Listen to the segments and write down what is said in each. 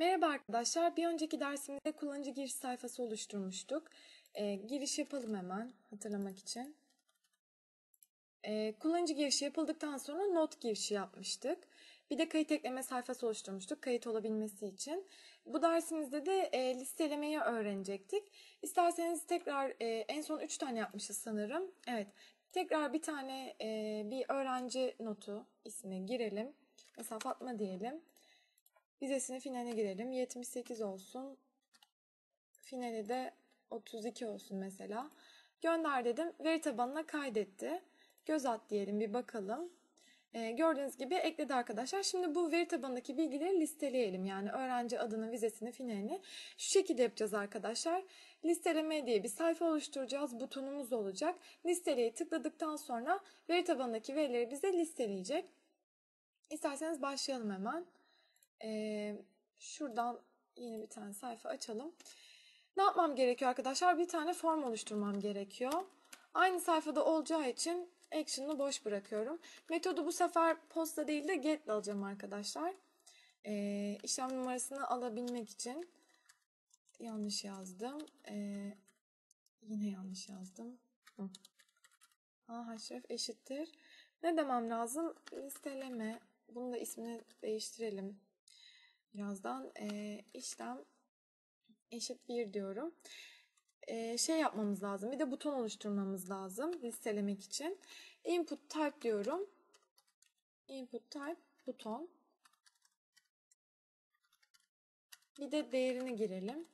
Merhaba arkadaşlar. Bir önceki dersimizde kullanıcı giriş sayfası oluşturmuştuk. Ee, giriş yapalım hemen hatırlamak için. Ee, kullanıcı girişi yapıldıktan sonra not girişi yapmıştık. Bir de kayıt ekleme sayfası oluşturmuştuk kayıt olabilmesi için. Bu dersimizde de e, listelemeyi öğrenecektik. İsterseniz tekrar e, en son 3 tane yapmışız sanırım. Evet. Tekrar bir tane e, bir öğrenci notu ismi girelim. Mesela Fatma diyelim. Vizesini finale girelim. 78 olsun. Finali de 32 olsun mesela. Gönder dedim. Veri tabanına kaydetti. Göz at diyelim bir bakalım. Ee, gördüğünüz gibi ekledi arkadaşlar. Şimdi bu veri tabanındaki bilgileri listeleyelim. Yani öğrenci adını, vizesini, finalini şu şekilde yapacağız arkadaşlar. Listeleme diye bir sayfa oluşturacağız. Butonumuz olacak. Listeleye tıkladıktan sonra veri tabanındaki verileri bize listeleyecek. İsterseniz başlayalım hemen. Ee, şuradan yeni bir tane sayfa açalım. Ne yapmam gerekiyor arkadaşlar? Bir tane form oluşturmam gerekiyor. Aynı sayfada olacağı için action'ı boş bırakıyorum. Metodu bu sefer posta değil de get alacağım arkadaşlar. Ee, işlem numarasını alabilmek için yanlış yazdım. Ee, yine yanlış yazdım. Hı. A eşittir. Ne demem lazım? Listeleme. Bunu da ismini değiştirelim. Birazdan e, işlem eşit 1 diyorum. E, şey yapmamız lazım. Bir de buton oluşturmamız lazım listelemek için. Input type diyorum. Input type buton. Bir de değerini girelim.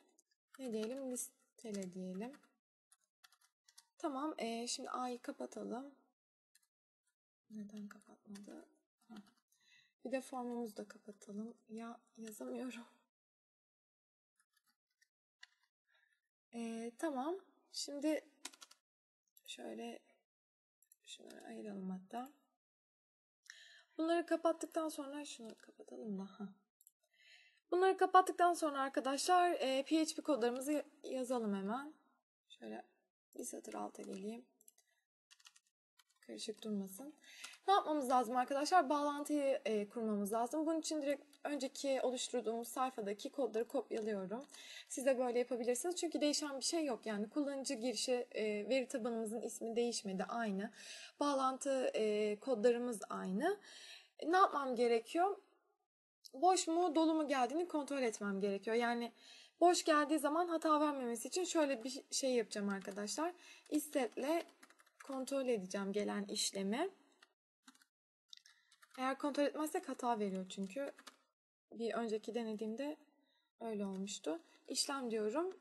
Ne diyelim? Listele diyelim. Tamam. E, şimdi A'yı kapatalım. Neden kapatmadı? Bir de formumuzu da kapatalım. Ya yazamıyorum. Ee, tamam. Şimdi şöyle şunları ayıralım hatta. Bunları kapattıktan sonra şunu kapatalım da. Heh. Bunları kapattıktan sonra arkadaşlar e, PHP kodlarımızı yazalım hemen. Şöyle bir satır alta geleyim. Karışık durmasın. Ne yapmamız lazım arkadaşlar? Bağlantıyı e, kurmamız lazım. Bunun için direkt önceki oluşturduğumuz sayfadaki kodları kopyalıyorum. Siz de böyle yapabilirsiniz. Çünkü değişen bir şey yok. Yani kullanıcı girişi e, veri tabanımızın ismi değişmedi. Aynı. Bağlantı e, kodlarımız aynı. E, ne yapmam gerekiyor? Boş mu dolu mu geldiğini kontrol etmem gerekiyor. Yani boş geldiği zaman hata vermemesi için şöyle bir şey yapacağım arkadaşlar. İstetle kontrol edeceğim gelen işlemi. Eğer kontrol etmezsek hata veriyor çünkü. Bir önceki denediğimde öyle olmuştu. İşlem diyorum.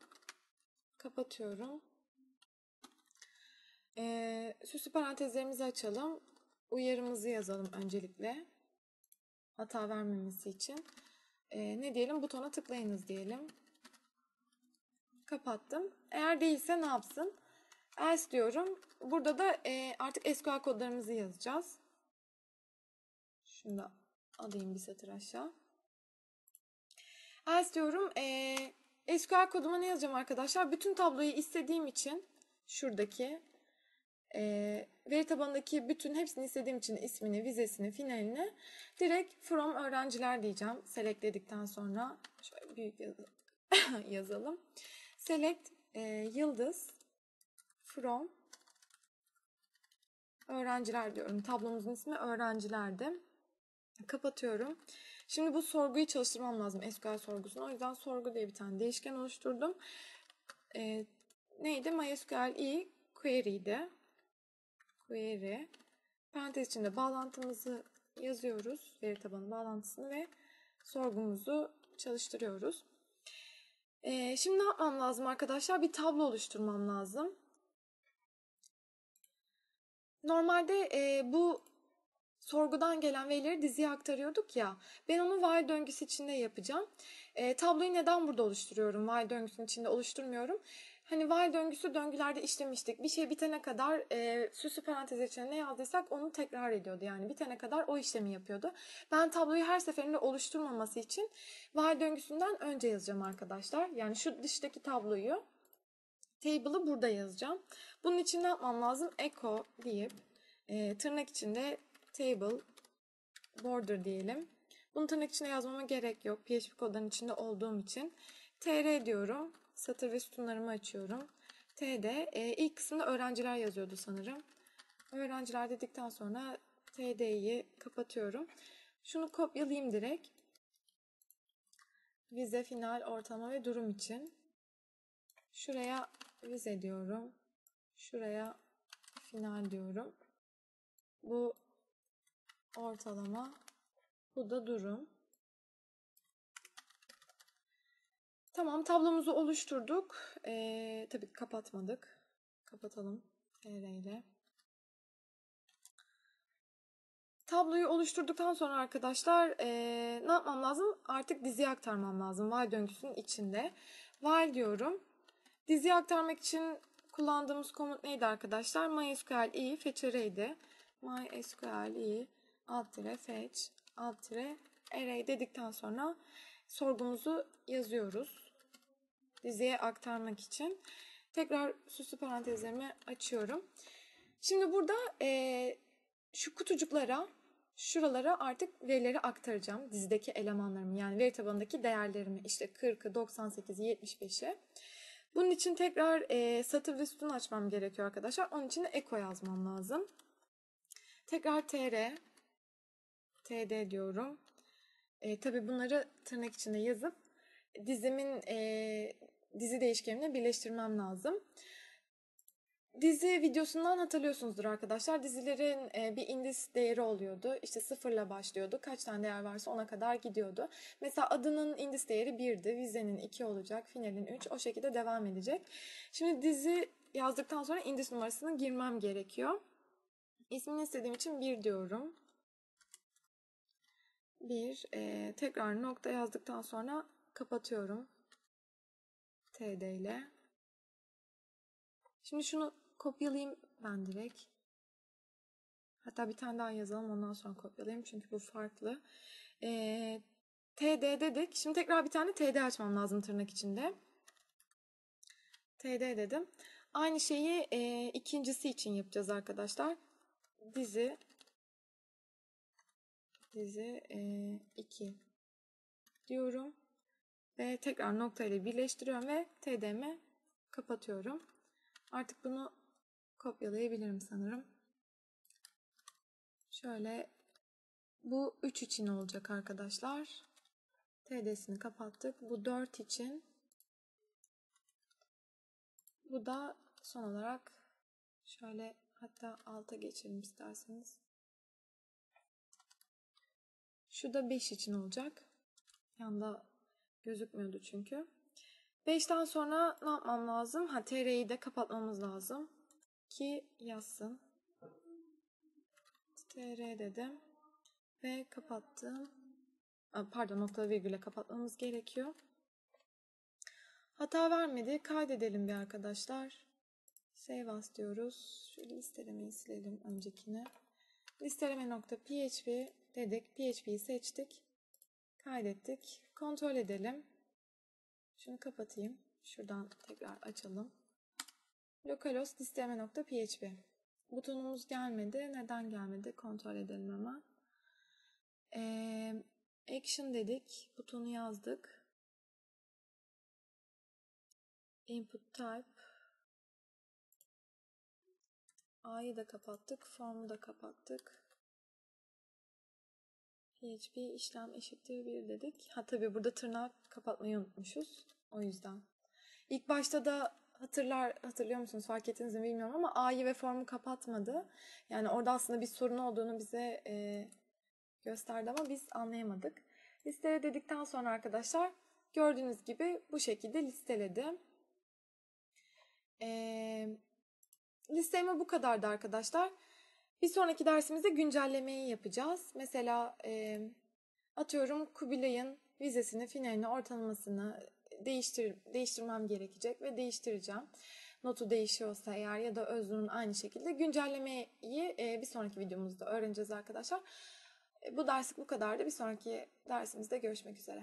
Kapatıyorum. Ee, süslü parantezlerimizi açalım. Uyarımızı yazalım öncelikle. Hata vermemesi için. Ee, ne diyelim? Butona tıklayınız diyelim. Kapattım. Eğer değilse ne yapsın? Else diyorum. Burada da e, artık SQL kodlarımızı yazacağız. Şunu da alayım bir satır aşağı. Else diyorum. E, SQL koduma ne yazacağım arkadaşlar? Bütün tabloyu istediğim için şuradaki e, veri tabanındaki bütün hepsini istediğim için ismini, vizesini, finalini direkt from öğrenciler diyeceğim. Select dedikten sonra şöyle büyük yazalım. Select e, yıldız from öğrenciler diyorum. Tablomuzun ismi öğrencilerdi. Kapatıyorum. Şimdi bu sorguyu çalıştırmam lazım SQL sorgusunu. O yüzden sorgu diye bir tane değişken oluşturdum. Ee, neydi? MySQL i query'di. Query. Parantez içinde bağlantımızı yazıyoruz. Veri tabanı bağlantısını ve sorgumuzu çalıştırıyoruz. Ee, şimdi ne yapmam lazım arkadaşlar? Bir tablo oluşturmam lazım. Normalde e, bu sorgudan gelen verileri diziye aktarıyorduk ya. Ben onu while döngüsü içinde yapacağım. E, tabloyu neden burada oluşturuyorum? While döngüsünün içinde oluşturmuyorum. Hani while döngüsü döngülerde işlemiştik. Bir şey bitene kadar e, süslü parantez içine ne yazdıysak onu tekrar ediyordu. Yani bitene kadar o işlemi yapıyordu. Ben tabloyu her seferinde oluşturmaması için while döngüsünden önce yazacağım arkadaşlar. Yani şu dıştaki tabloyu table'ı burada yazacağım. Bunun için ne yapmam lazım? Echo deyip e, tırnak içinde table border diyelim. Bunu tırnak içine yazmama gerek yok. PHP kodların içinde olduğum için. tr diyorum. Satır ve sütunlarımı açıyorum. td. E, ilk kısımda öğrenciler yazıyordu sanırım. Öğrenciler dedikten sonra td'yi kapatıyorum. Şunu kopyalayayım direkt. Vize, final, ortalama ve durum için. Şuraya vize diyorum. Şuraya final diyorum. Bu ortalama. Bu da durum. Tamam tablomuzu oluşturduk. Ee, tabii kapatmadık. Kapatalım TR ile. Tabloyu oluşturduktan sonra arkadaşlar ee, ne yapmam lazım? Artık diziye aktarmam lazım while döngüsünün içinde. While diyorum. Diziye aktarmak için kullandığımız komut neydi arkadaşlar? MySQL i fetch array'di. MySQL i alt tire fetch alt tire array dedikten sonra sorgumuzu yazıyoruz. Diziye aktarmak için. Tekrar süslü parantezlerimi açıyorum. Şimdi burada e, şu kutucuklara, şuralara artık verileri aktaracağım. Dizideki elemanlarımı yani veri tabanındaki değerlerimi işte 40'ı, 98'i, 75'i. Bunun için tekrar e, satır ve sütun açmam gerekiyor arkadaşlar. Onun için de eko yazmam lazım. Tekrar tr, td diyorum. E, tabii bunları tırnak içinde yazıp dizimin e, dizi değişkenine birleştirmem lazım. Dizi videosundan hatırlıyorsunuzdur arkadaşlar. Dizilerin e, bir indis değeri oluyordu. İşte sıfırla başlıyordu. Kaç tane değer varsa ona kadar gidiyordu. Mesela adının indis değeri 1'di. Vizenin 2 olacak. Finalin 3. O şekilde devam edecek. Şimdi dizi yazdıktan sonra indis numarasını girmem gerekiyor. İsmini istediğim için 1 diyorum. 1. E, tekrar nokta yazdıktan sonra kapatıyorum. TD ile. Şimdi şunu kopyalayayım ben direkt. Hatta bir tane daha yazalım ondan sonra kopyalayayım çünkü bu farklı. Ee, TD dedik. Şimdi tekrar bir tane TD açmam lazım tırnak içinde. TD dedim. Aynı şeyi e, ikincisi için yapacağız arkadaşlar. Dizi dizi 2 e, diyorum. Ve tekrar nokta ile birleştiriyorum ve TD'mi kapatıyorum. Artık bunu kopyalayabilirim sanırım. Şöyle bu 3 için olacak arkadaşlar. TD'sini kapattık. Bu 4 için. Bu da son olarak şöyle hatta alta geçelim isterseniz. Şu da 5 için olacak. Yanda gözükmüyordu çünkü. 5'ten sonra ne yapmam lazım? Ha TR'yi de kapatmamız lazım. Ki yazsın. TR dedim. Ve kapattım. Pardon nokta virgüle kapatmamız gerekiyor. Hata vermedi. Kaydedelim bir arkadaşlar. Save as diyoruz. Şu listelemeyi silelim öncekini. Listeleme nokta php dedik. PHP'yi seçtik. Kaydettik. Kontrol edelim. Şunu kapatayım. Şuradan tekrar açalım. Localhost listeleme.php Butonumuz gelmedi. Neden gelmedi? Kontrol edelim hemen. Ee, action dedik. Butonu yazdık. Input type. A'yı da kapattık. Form'u da kapattık. PHP işlem eşittir 1 dedik. Ha tabii burada tırnak kapatmayı unutmuşuz. O yüzden. İlk başta da hatırlar hatırlıyor musunuz fark ettiniz mi bilmiyorum ama A'yı ve formu kapatmadı. Yani orada aslında bir sorun olduğunu bize e, gösterdi ama biz anlayamadık. Listele dedikten sonra arkadaşlar gördüğünüz gibi bu şekilde listeledim. E, listeleme bu kadardı arkadaşlar. Bir sonraki dersimizde güncellemeyi yapacağız. Mesela e, atıyorum Kubilay'ın vizesini, finalini, ortalamasını değiştir, değiştirmem gerekecek ve değiştireceğim. Notu değişiyorsa eğer ya da özlüğün aynı şekilde güncellemeyi e, bir sonraki videomuzda öğreneceğiz arkadaşlar. Bu derslik bu kadardı. Bir sonraki dersimizde görüşmek üzere.